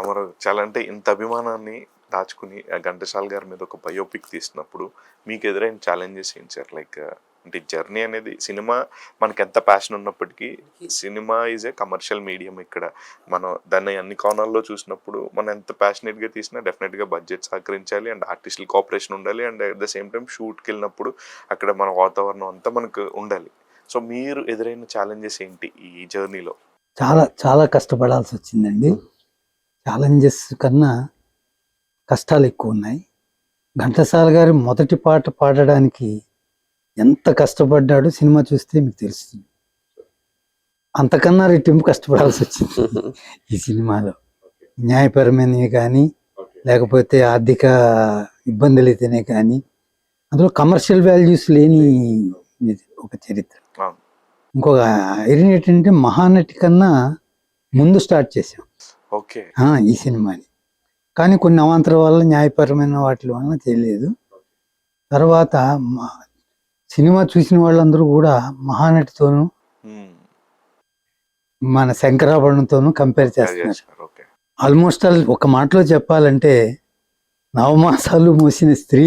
అమర చాలా అంటే ఇంత అభిమానాన్ని దాచుకుని ఆ గారి మీద ఒక బయోపిక్ తీసినప్పుడు మీకు ఎదురైన ఛాలెంజెస్ ఏంటి సార్? లైక్ అంటే జర్నీ అనేది సినిమా మనకి ఎంత ప్యాషన్ ఉన్నప్పటికీ cinema is a commercial medium ఇక్కడ. మనం దాన్ని అన్ని కోణాల్లో చూసినప్పుడు మనం ఎంత ప్యాషనేట్గా తీసినా డెఫినెట్గా బడ్జెట్ సహకరించాలి అండ్ ఆర్టిస్టుల కోఆపరేషన్ ఉండాలి and at the same time షూట్కి వెళ్ళినప్పుడు అక్కడ మన వాతావరణం అంతా మనకు ఉండాలి. సో మీరు ఎదురైన ఛాలెంజెస్ ఏంటి ఈ జర్నీలో చాలా చాలా కష్టపడాల్సి వచ్చిందండి. ఛాలెంజెస్ కన్నా కష్టాలు ఎక్కువ ఉన్నాయి ఘంటసాల గారి మొదటి పాట పాడడానికి ఎంత కష్టపడ్డాడో సినిమా చూస్తే మీకు తెలుస్తుంది. అంతకన్నా రెట్టింపు కష్టపడాల్సి వచ్చింది ఈ సినిమాలో. న్యాయపరమైనవి కానీ లేకపోతే ఆర్థిక ఇబ్బందులు అయితేనే కానీ అందులో కమర్షియల్ వాల్యూస్ లేని ఒక చరిత్ర. ఇంకొక ఐరన్ ఏంటంటే మహానటి కన్నా ముందు స్టార్ట్ చేసాం ఈ సినిమాని. కానీ కొన్ని అవాంతర వల్ల న్యాయపరమైన వాటి వలన తెలియలేదు తర్వాత సినిమా చూసిన వాళ్ళందరూ కూడా మహానటితోనూ మన శంకరాభరణంతోనూ కంపేర్ చేస్తున్నారు. ఆల్మోస్ట్ ఆల్ ఒక మాటలో చెప్పాలంటే నవమాసాలు మోసిన స్త్రీ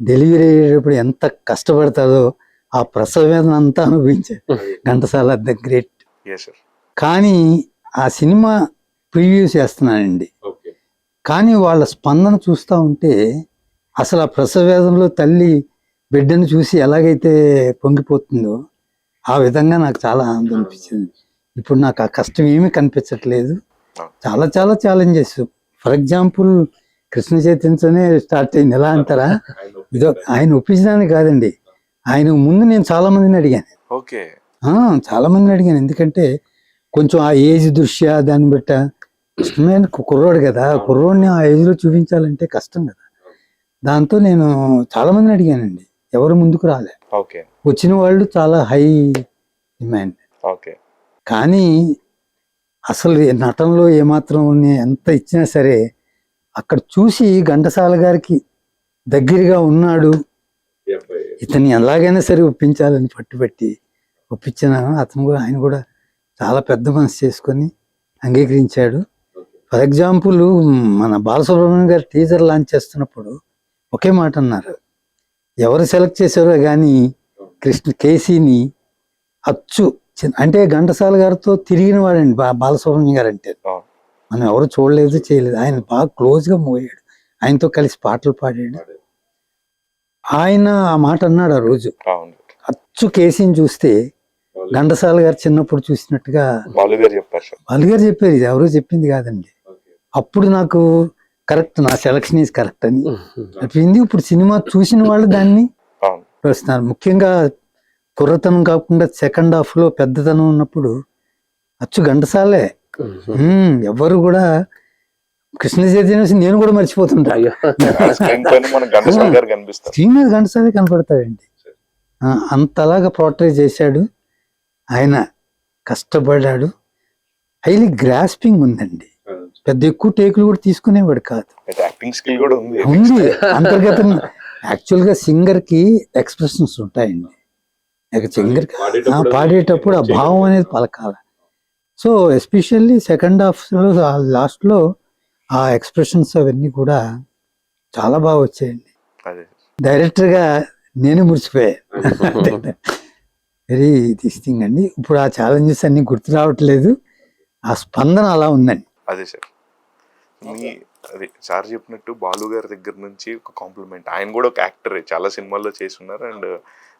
డెలివరీ అయ్యేటప్పుడు ఎంత కష్టపడతాదో ఆ ప్రసవ వేదన అంతా అనుభవించారు ఘంటసాల ద గ్రేట్. కానీ ఆ సినిమా ప్రివ్యూ చేస్తున్నానండి. కానీ వాళ్ళ స్పందన చూస్తూ ఉంటే అసలు ఆ ప్రసవ వేదంలో తల్లి బిడ్డను చూసి ఎలాగైతే పొంగిపోతుందో ఆ విధంగా నాకు చాలా ఆనందం అనిపించింది. ఇప్పుడు నాకు ఆ కష్టం ఏమీ కనిపించట్లేదు. చాలా చాలా ఛాలెంజెస్ ఫర్ ఎగ్జాంపుల్ కృష్ణ చైతన్యతోనే స్టార్ట్ అయింది. ఎలా అంటారా? ఇదో ఆయన ఒప్పించడానికి కాదండి. ఆయన ముందు నేను చాలా మందిని అడిగాను. ఓకే. చాలా మందిని అడిగాను. ఎందుకంటే కొంచెం ఆ ఏజ్ దృష్ట్యా దాన్ని బట్ట ఇష్టమైన కుర్రోడు కదా కుర్రోడిని ఆ ఏజ్లో చూపించాలంటే కష్టం కదా. దాంతో నేను చాలా మందిని అడిగానండి ఎవరు ముందుకు రాలే. ఓకే. వచ్చిన వాళ్ళు చాలా హై డిమాండ్. ఓకే. కానీ అసలు నటనలో ఏమాత్రం ఎంత ఇచ్చినా సరే అక్కడ చూసి ఘంటసాల గారికి దగ్గరగా ఉన్నాడు. ఇతన్ని ఎలాగైనా సరే ఒప్పించాలని పట్టుబట్టి ఒప్పించినాను. అతను కూడా ఆయన కూడా చాలా పెద్ద మనసు చేసుకొని అంగీకరించాడు. ఫర్ ఎగ్జాంపుల్ మన బాలసుబ్రహ్మణ్యం గారు టీజర్ లాంచ్ చేస్తున్నప్పుడు ఒకే మాట అన్నారు. ఎవరు సెలెక్ట్ చేశారో కానీ కృష్ణ కేసీని అచ్చు అంటే ఘంటసాల గారితో తిరిగిన వాడండి బా బాలసుబ్రహ్మణ్యం గారు అంటే. మనం ఎవరు చూడలేదు చేయలేదు. ఆయన బాగా క్లోజ్గా మూవ్ అయ్యాడు ఆయనతో కలిసి పాటలు పాడాడు. ఆయన ఆ మాట అన్నాడు ఆ రోజు. అచ్చు కేసీని చూస్తే ఘంటసాల గారు చిన్నప్పుడు చూసినట్టుగా బాలు గారు చెప్పారు. సార్ వాళ్ళు గారు చెప్పారు ఇది ఎవరో చెప్పింది కాదండి. అప్పుడు నాకు కరెక్ట్ నా సెలక్షన్ ఈజ్ కరెక్ట్ అని. అనిపించింది ఇప్పుడు సినిమా చూసిన వాళ్ళు దాన్ని వస్తున్నారు ముఖ్యంగా కుర్రతనం కాకుండా సెకండ్ హాఫ్లో పెద్దతనం ఉన్నప్పుడు అచ్చు ఘంటసాలే. ఉమ్, ఎవరు కూడా కృష్ణ చైతన్య నేను కూడా మర్చిపోతుంటా. స్క్రీన్ మీద ఘంటసాలే కనపడతాడండి అంతలాగా పోర్ట్రే చేశాడు. ఆయన కష్టపడ్డాడు హైలీ గ్రాస్పింగ్ ఉందండి. పెద్ద ఎక్కువ టేకులు కూడా తీసుకునేవాడు కాదు. యాక్టింగ్ స్కిల్ కూడా ఉంది. ఉంది. అంతర్గతం యాక్చువల్గా సింగర్కి ఎక్స్ప్రెషన్స్ ఉంటాయండి. సింగర్ పాడేటప్పుడు ఆ భావం అనేది పలకాల. సో ఎస్పెషల్లీ సెకండ్ హాఫ్లో లాస్ట్లో ఆ ఎక్స్ప్రెషన్స్ అవన్నీ కూడా చాలా బాగా వచ్చాయండి. అదే. డైరెక్టర్గా నేను మురిసిపోయాను వెరీ దిస్ థింగ్ అండి. ఇప్పుడు ఆ ఛాలెంజెస్ అన్ని గుర్తు రావట్లేదు. ఆ స్పందన అలా ఉందండి. అదే సార్. మీ అదే సార్ చెప్పినట్టు బాలు గారి దగ్గర నుంచి ఒక కాంప్లిమెంట్ ఆయన కూడా ఒక యాక్టర్ చాలా సినిమాల్లో చేసి ఉన్నారు అండ్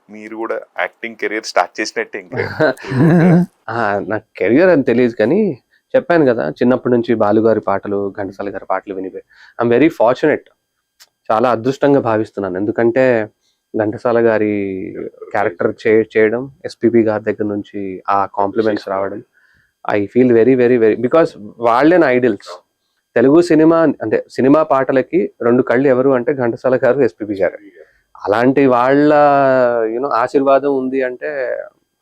మీరు కూడా యాక్టింగ్ కెరీర్ స్టార్ట్ చేసినట్టే ఇంకా నాకు కెరియర్ అని తెలియదు కానీ చెప్పాను కదా చిన్నప్పటి నుంచి బాలుగారి పాటలు ఘంటసాల గారి పాటలు వినిపోయి ఐఎమ్ వెరీ ఫార్చునేట్ చాలా అదృష్టంగా భావిస్తున్నాను. ఎందుకంటే ఘంటసాల గారి క్యారెక్టర్ చే చేయడం ఎస్పీబి గారి దగ్గర నుంచి ఆ కాంప్లిమెంట్స్ రావడం I feel very very very because వాళ్ళే నా ఐడియల్స్ తెలుగు సినిమా అంటే సినిమా పాటలకి రెండు కళ్ళు ఎవరు అంటే ఘంటసాల గారు ఎస్పీబి గారు. అలాంటి వాళ్ళ యూనో ఆశీర్వాదం ఉంది అంటే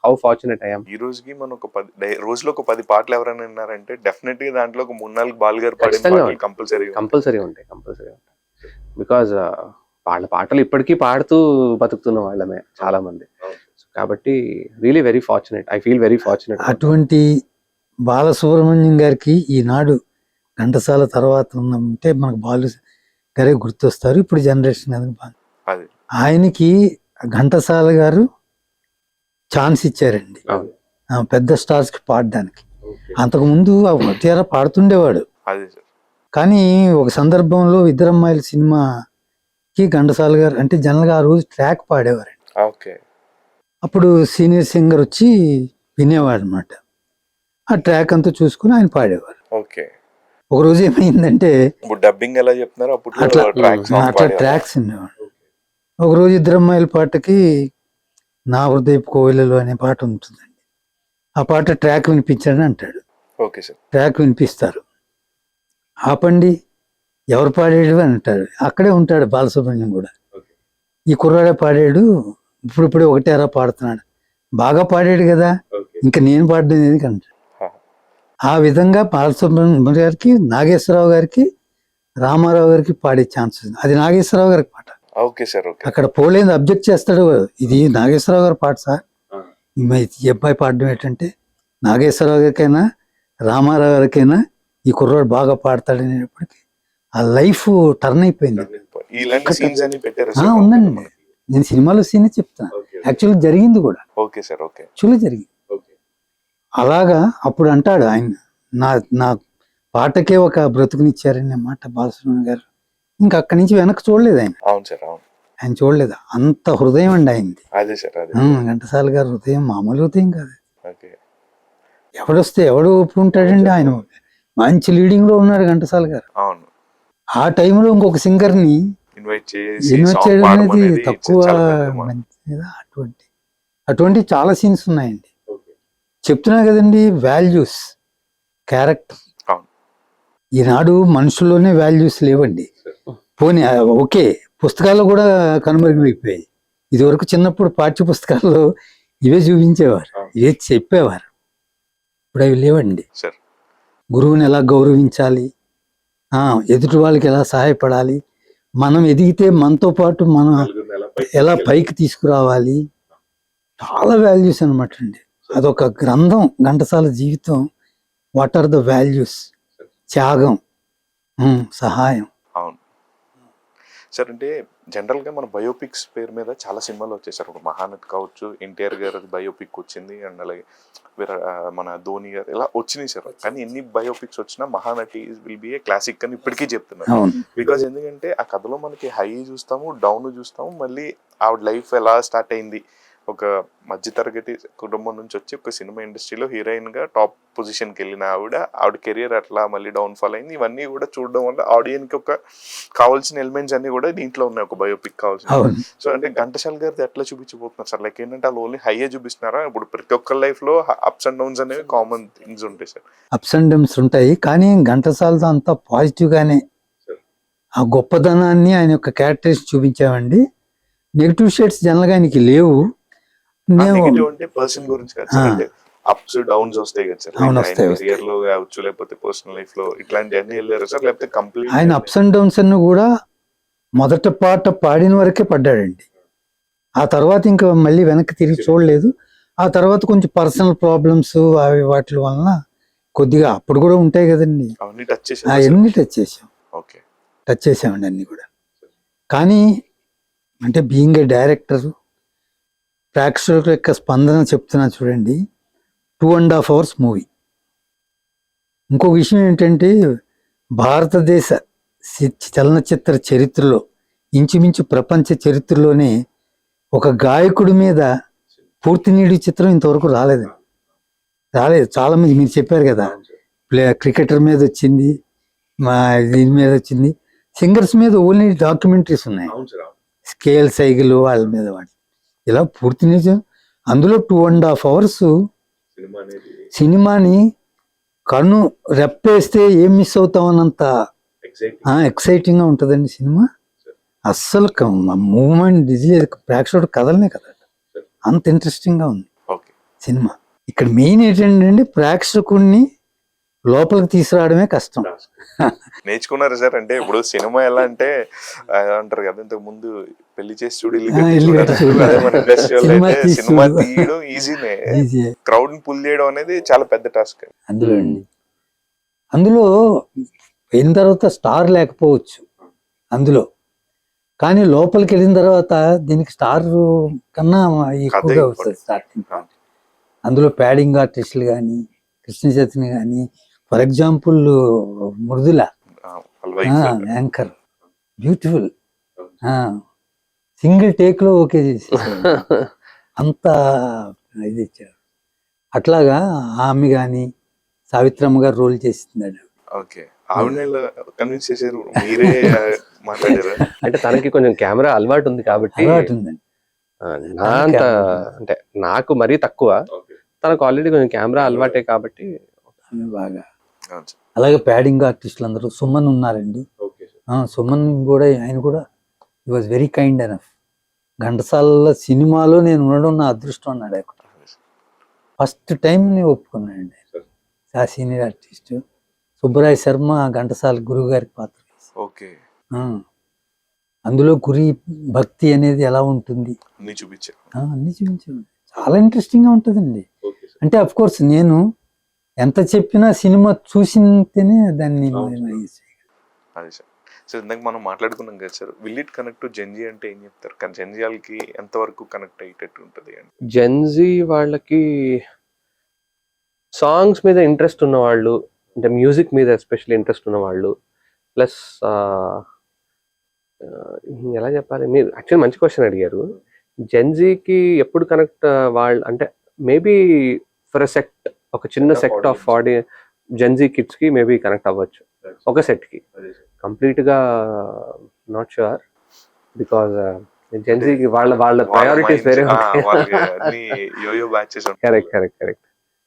హౌ ఫార్చునేట్ అయ్యాం ఈ రోజుకి మనం ఒక పది రోజులో ఒక పది పాటలు ఎవరైనా విన్నారంటే డెఫినెట్గా దాంట్లో ఒక మూడు నాలుగు బాలు గారు పాడిన ఖచ్చితంగా పాటలు కంపల్సరీ కంపల్సరీ ఉంటాయి. కంపల్సరీ ఉంటాయి బికాజ్ వాళ్ళ పాటలు ఇప్పటికీ పాడుతూ బతుకుతున్న వాళ్ళమే చాలా మంది కాబట్టి really very fortunate I feel very fortunate అటువంటి బాలసుబ్రహ్మణ్యం గారికి ఈనాడు ఘంటసాల తర్వాత ఉన్న అంటే మనకు బాలు గారే గుర్తొస్తారు. ఇప్పుడు జనరేషన్ అది ఆయనకి ఘంటసాల గారు ఛాన్స్ ఇచ్చారండి. పెద్ద స్టార్స్కి పాడడానికి. అంతకుముందు ఆ వటియార పాడుతుండేవాడు. కానీ ఒక సందర్భంలో ఇద్దరమ్మాయిల సినిమాకి ఘంటసాల గారు అంటే జనరల్గా ఆ రోజు ట్రాక్ పాడేవారు ఓకే. అప్పుడు సీనియర్ సింగర్ వచ్చి వినేవాడు అనమాట ఆ ట్రాక్ అంతా చూసుకుని ఆయన పాడేవారు. ఓకే. ఒక రోజు ఏమైందంటే ఇప్పుడు డబ్బింగ్ ఎలా చెప్తున్నారు అప్పుడు అట్లా అట్లా ట్రాక్స్ ఉండేవాడు ఒక రోజు ఇద్దరమ్మాయిల పాటకి నా హృదయపు కోవిలలో అనే పాట ఉంటుందండి. ఆ పాట ట్రాక్ వినిపించాడని అంటాడు. ఓకే సార్ ట్రాక్ వినిపిస్తారు. ఆపండి ఎవరు పాడాడు అని అంటాడు. అక్కడే ఉంటాడు బాలసుబ్రహ్మణ్యం కూడా. ఈ కుర్రాడే పాడాడు ఇప్పుడిప్పుడే ఒకటేరా పాడుతున్నాడు. బాగా పాడాడు కదా. ఇంకా నేను పాడడం ఎందుకు అంటాడు హా. ఆ విధంగా బాలసుబ్రహ్మణ్యం గారికి నాగేశ్వరరావు గారికి రామారావు గారికి పాడే ఛాన్స్ ఉంది. అది నాగేశ్వరరావు గారికి పాట. ఓకే సార్ అక్కడ పోలేదు అబ్జెక్ట్ చేస్తాడు ఇది నాగేశ్వరరావు గారి పాట సార్. ఈ అబ్బాయి పాడడం ఏంటంటే నాగేశ్వరరావు గారికైనా రామారావు గారికైనా ఈ కుర్రాడు బాగా పాడతాడు అనేటప్పటికి ఆ లైఫ్ టర్న్ అయిపోయింది. ఉందండి. నేను సినిమాలో సీన్ చెప్తాను యాక్చువల్గా జరిగింది కూడా. Okay sir okay. యాక్చువల్గా జరిగింది. అలాగా అప్పుడు అంటాడు ఆయన నా నా పాటకే ఒక బ్రతుకునిచ్చారనే మాట బాలసుబ్రహ్మణ్యం గారు. ఇంకా అక్కడి నుంచి వెనక్కి చూడలేదు ఆయన. అవును సార్ అవును. ఆయన చూడలేదు. అంత హృదయం అండి ఆయనది. అదే సార్ అదే. ఉమ్, ఘంటసాల గారి హృదయం మామూలు హృదయం కాదు. ఓకే. ఎవడొస్తే ఎవడు ఒప్పుకుంటాడండి ఆయన. మంచి లీడింగ్లో ఉన్నాడు ఘంటసాల గారు. అవును. ఆ టైంలో ఇంకొక సింగర్ని ఇన్వైట్ చేయడం అనేది తక్కువ అటువంటి అటువంటి చాలా సీన్స్ ఉన్నాయండి. చెప్తున్నా కదండి వాల్యూస్ క్యారెక్టర్. ఈనాడు మనుషుల్లోనే వాల్యూస్ లేవండి. పోనీ ఓకే పుస్తకాల్లో కూడా కనుమరుగైపోయాయి. ఇదివరకు చిన్నప్పుడు పాఠ్య పుస్తకాల్లో ఇవే చూపించేవారు. ఇవే చెప్పేవారు. ఇప్పుడు అవి లేవండి. గురువుని ఎలా గౌరవించాలి? ఎదుటి వాళ్ళకి ఎలా సహాయపడాలి? మనం ఎదిగితే మనతో పాటు మనం ఎలా పైకి తీసుకురావాలి? చాలా వాల్యూస్ అనమాట అండి. అదొక గ్రంథం ఘంటసాల జీవితం. వాట్ ఆర్ ద వాల్యూస్ త్యాగం. సహాయం. అవును. సార్ అంటే జనరల్గా మన బయోపిక్స్ పేరు మీద చాలా సినిమాలు వచ్చాయి సార్. ఒక మహానట్ కావచ్చు ఎన్టీఆర్ గారి బయోపిక్ వచ్చింది అండ్ అలాగే వీర- మన ధోని గారు ఇలా వచ్చినాయి సార్. కానీ ఎన్ని బయోపిక్స్ వచ్చినా Mahanati will be a classic అని ఇప్పటికీ చెప్తున్నారు. బికాజ్ ఎందుకంటే ఆ కథలో మనకి హై చూస్తాము డౌన్ చూస్తాము మళ్ళీ ఆవిడ లైఫ్ ఎలా స్టార్ట్ అయింది ఒక మధ్యతరగతి కుటుంబం నుంచి వచ్చి ఒక సినిమా ఇండస్ట్రీలో హీరోయిన్గా టాప్ పొజిషన్కి వెళ్ళిన ఆవిడ ఆవిడ కెరియర్ అట్లా మళ్ళీ డౌన్ ఫాల్ అయింది. ఇవన్నీ కూడా చూడడం వల్ల ఆడియన్స్కి ఒక కావాల్సిన ఎలిమెంట్స్ అన్ని కూడా దీంట్లో ఉన్నాయి. ఒక బయోపిక్ కావాల్సిన సో అంటే ఘంటసాల గారిది ఎట్లా చూపించబోతున్నారు సార్? లైక్ ఏంటంటే వాళ్ళు ఓన్లీ హైయే చూపిస్తున్నారా? ఇప్పుడు ప్రతి ఒక్కరి లైఫ్లో అప్స్ అండ్ డౌన్స్ అనేవి కామన్ థింగ్స్ ఉంటాయి సార్. అప్స్ అండ్ డౌన్స్ ఉంటాయి. కానీ ఘంటసాలతో అంతా పాజిటివ్ గానే ఆ గొప్పదనాన్ని ఆయన యొక్క క్యారెక్టర్స్ చూపించామండి. నెగిటివ్ షేడ్స్ జనరల్గా ఆయనకి లేవు. నెగిటివ్ అంటే పర్సన్ గురించి కాదు అప్స్ డౌన్స్ వస్తాయి కదా సార్. కెరియర్లో కావచ్చు లేకపోతే పర్సనల్ లైఫ్లో ఇట్లాంటి అన్ని వెళ్ళారు సార్? లేకపోతే కంప్లీట్ ఆయన అప్స్ అండ్ డౌన్స్ అన్ని కూడా మొదట పాట పాడిన వరకే పడ్డాడండి. ఆ తర్వాత ఇంకా మళ్ళీ వెనక్కి తిరిగి చూడలేదు. ఆ తర్వాత కొంచెం పర్సనల్ ప్రాబ్లమ్స్ అవి వాటి వలన కొద్దిగా అప్పుడు కూడా ఉంటాయి కదండి. అవన్నీ టచ్ చేసి టచ్ చేసామండి అన్ని కూడా. కానీ అంటే బీయింగ్ ఏ డైరెక్టర్ ప్రేక్షకుల యొక్క స్పందన చెప్తున్నా చూడండి. Two and half hours movie ఇంకో విషయం ఏంటంటే భారతదేశ చలనచిత్ర చరిత్రలో ఇంచుమించు ప్రపంచ చరిత్రలోనే ఒక గాయకుడి మీద పూర్తి నీడి చిత్రం ఇంతవరకు రాలేదు. రాలేదు. చాలా మంది మీరు చెప్పారు కదా ప్లే క్రికెటర్ మీద వచ్చింది మా దీని మీద వచ్చింది. సింగర్స్ మీద ఓన్లీ డాక్యుమెంటరీస్ ఉన్నాయి. స్కేల్ సైకిల్ వాళ్ళ మీద వాడి ఇలా పూర్తి నిజం అందులో టూ అండ్ హాఫ్ అవర్స్ సినిమాని కన్ను రెప్పేస్తే ఏం మిస్ అవుతామన్నంత ఎగ్జైటింగ్ ఎక్సైటింగ్గా ఉంటుందండి సినిమా. అస్సలు మూమెంట్ ఇది ప్రేక్షకుడు కదలనే కదా అంత ఇంట్రెస్టింగ్గా ఉంది సినిమా. ఇక్కడ మెయిన్ ఏంటంటే ప్రేక్షకుడిని లోపలికి తీసుకురావడమే కష్టం. నేర్చుకున్నారు సార్. అంటే ఇప్పుడు సినిమా ఎలా అంటే అంటారు కదా ఇంతకు ముందు పెళ్ళి చేసి చూడు సినిమా. తీయడం ఈజీనే. ఈజీ. క్రౌడ్ని పుల్ చేయడం అనేది చాలా పెద్ద టాస్క్ అందులో అండి. అందులో వెళ్ళిన తర్వాత స్టార్ లేకపోవచ్చు. అందులో. కానీ లోపలికి వెళ్ళిన తర్వాత దీనికి స్టార్ కన్నా ఎక్కువగా. వస్తుంది స్టార్టింగ్ అందులో ప్యాడింగ్ ఆర్టిస్టులు కానీ కృష్ణ చైతన్య కానీ for example Mridula. Anchor. Beautiful. Single టేక్లో okay చేసి అంత ఇది ఇచ్చారు అట్లాగా ఆమె కానీ సావిత్రమ్మ గారు రోల్ చేసింది ఓకే. ఆవిడ కన్విన్స్ చేశారు మీరే ఆ, మాట్లాడారు? అంటే తనకి కొంచెం కెమెరా అలవాటు ఉంది కాబట్టి అలవాటు ఉందండి. నా అంత అంటే నాకు మరీ తక్కువ. తనకు ఆల్రెడీ కొంచెం కెమెరా అలవాటే కాబట్టి బాగా. అలాగే ప్యాడింగ్ ఆర్టిస్టులు అందరూ సుమన్ ఉన్నారండి. సుమన్ కూడా ఆయన కూడా ఈ was very kind enough Ghantasala cinema నేను ఉండడం నా అదృష్టం అన్నాడు ఆయన. ఫస్ట్ టైం నేను ఒప్పుకున్నానండి ఆ సీనియర్ ఆర్టిస్ట్ సుబ్బరాయ్ శర్మ ఘంటసాల గురువు గారికి పాత్ర. ఓకే. అందులో గురి భక్తి అనేది ఎలా ఉంటుంది? అన్ని చూపించారు. ఆ, అన్ని చూపించాడు. చాలా ఇంట్రెస్టింగ్గా ఉంటుందండి. అంటే అఫ్ కోర్స్ నేను ఎంత చెప్పినా సినిమా చూసింటేనే దాన్ని అదే సార్. సో ఇందాక మనం మాట్లాడుకున్నాం కదా sir will it connect to Gen Z అంటే ఏం చెప్తారు? కానీ జెన్జీ వాళ్ళకి ఎంతవరకు కనెక్ట్ అయ్యేటట్టు ఉంటుంది అని? జెన్జీ వాళ్ళకి సాంగ్స్ మీద ఇంట్రెస్ట్ ఉన్న వాళ్ళు అంటే మ్యూజిక్ మీద ఎస్పెషల్లీ ఇంట్రెస్ట్ ఉన్న వాళ్ళు ప్లస్ ఎలా చెప్పాలి? మీరు యాక్చువల్లీ మంచి క్వశ్చన్ అడిగారు. జెన్జీకి ఎప్పుడు కనెక్ట్ వాళ్ళు అంటే మేబీ ఫర్ అ సెక్ట్ ఒక చిన్న సెక్ట్ ఆఫ్. ఆడి జెన్జీ కిడ్స్కి మేబీ కనెక్ట్ అవ్వచ్చు. ఒక సెట్కి కంప్లీట్గా నాట్ షూర్ బికాస్ జెన్జీకి వాళ్ళ వాళ్ళ ప్రయారిటీస్ వేరే correct correct correct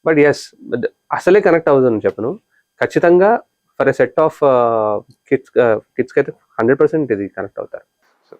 but yes అసలే కనెక్ట్ అవుతుంది చెప్పను. ఖచ్చితంగా for a set of kids కిడ్స్కి అయితే హండ్రెడ్ పర్సెంట్ ఇది కనెక్ట్ అవుతారు.